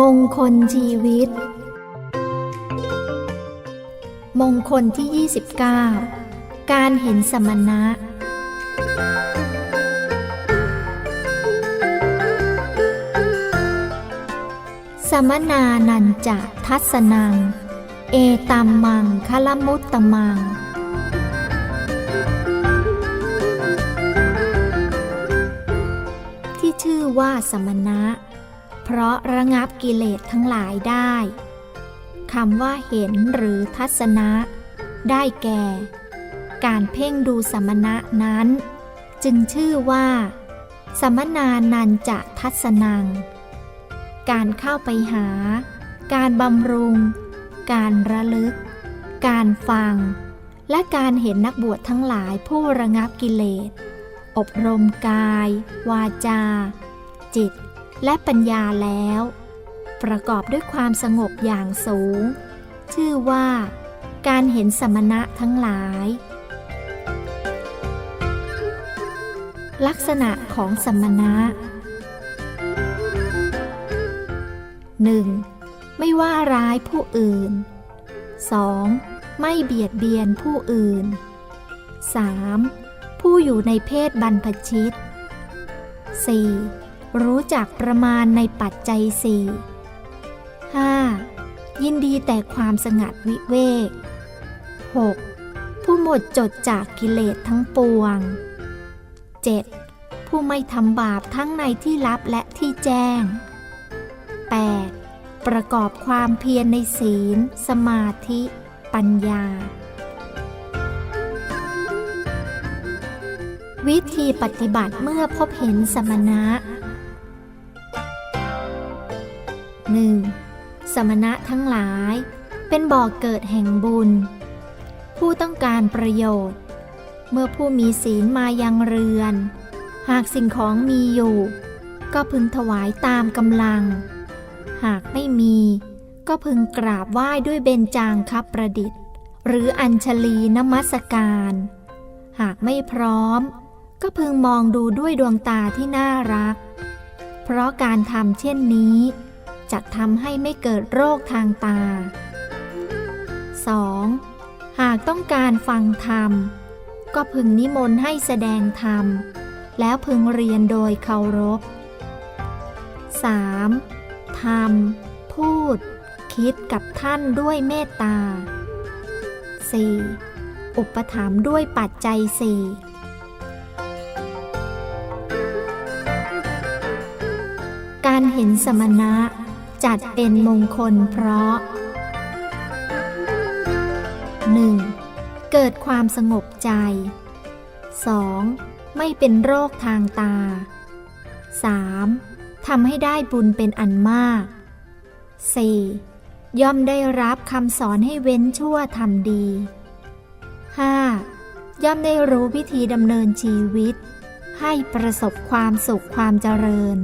มงคลชีวิต มงคลที่ 29 การเห็นสมณะ สมนานันจะทัศนัง เอตัมมังคลมุตตมัง ที่ชื่อว่าสมณะ เพราะระงับกิเลสทั้งหลายได้คำว่าเห็นหรือทัศนะ ได้แก่ การเพ่งดูสมณะนั้น จึงชื่อว่า สมนานันจะทัศนัง การเข้าไปหา การบำรุง การระลึก การฟัง และการเห็นนักบวชทั้งหลายผู้ระงับกิเลส อบรมกาย วาจา จิต และปัญญาแล้ว ประกอบด้วยความสงบอย่างสูง ชื่อว่าการเห็นสมณะทั้งหลาย ลักษณะของสมณะ 1. ไม่ว่าร้ายผู้อื่น 2. ไม่เบียดเบียนผู้อื่น 3. ผู้อยู่ในเพศบรรพชิต 4. รู้จักประมาณในปัจจัยสี่ 5. ยินดีแต่ความสงัดวิเวก 6. ผู้หมดจดจากกิเลสทั้งปวง 7. ผู้ไม่ทำบาปทั้งในที่ลับและที่แจ้ง 8. ประกอบความเพียรในศีล สมาธิ ปัญญา วิธีปฏิบัติเมื่อพบเห็นสมณะ 1. สมณะทั้งหลาย เป็นบ่อกเกิดแห่งบุญ ผู้ต้องการประโยชน์ เมื่อผู้มีศีลมายังเรือน หากสิ่งของมีอยู่ ก็พึงถวายตามกำลัง หากไม่มี ก็พึงกราบไหว้ด้วยเบญจางคับประดิษฐ์ หรืออัญชลีนมัสการ หากไม่พร้อม ก็พึงมองดูด้วยดวงตาที่น่ารัก เพราะการทำเช่นนี้ จะทำให้ไม่เกิดโรคทางตา 2. หากต้องการฟังธรรม ก็พึงนิมนต์ให้แสดงธรรม แล้วพึงเรียนโดยเคารพ 3. ทำพูด คิดกับท่านด้วยเมตตา 4. อุปถัมภ์ด้วยปัจจัยสี่การเห็นสมณะ จัดเป็นมงคลเพราะ 1. เกิดความสงบใจ 2. ไม่เป็นโรคทางตา 3. ทำให้ได้บุญเป็นอันมาก 4. ย่อมได้รับคำสอนให้เว้นชั่วทำดี 5. ย่อมได้รู้วิธีดำเนินชีวิต ให้ประสบความสุขความเจริญ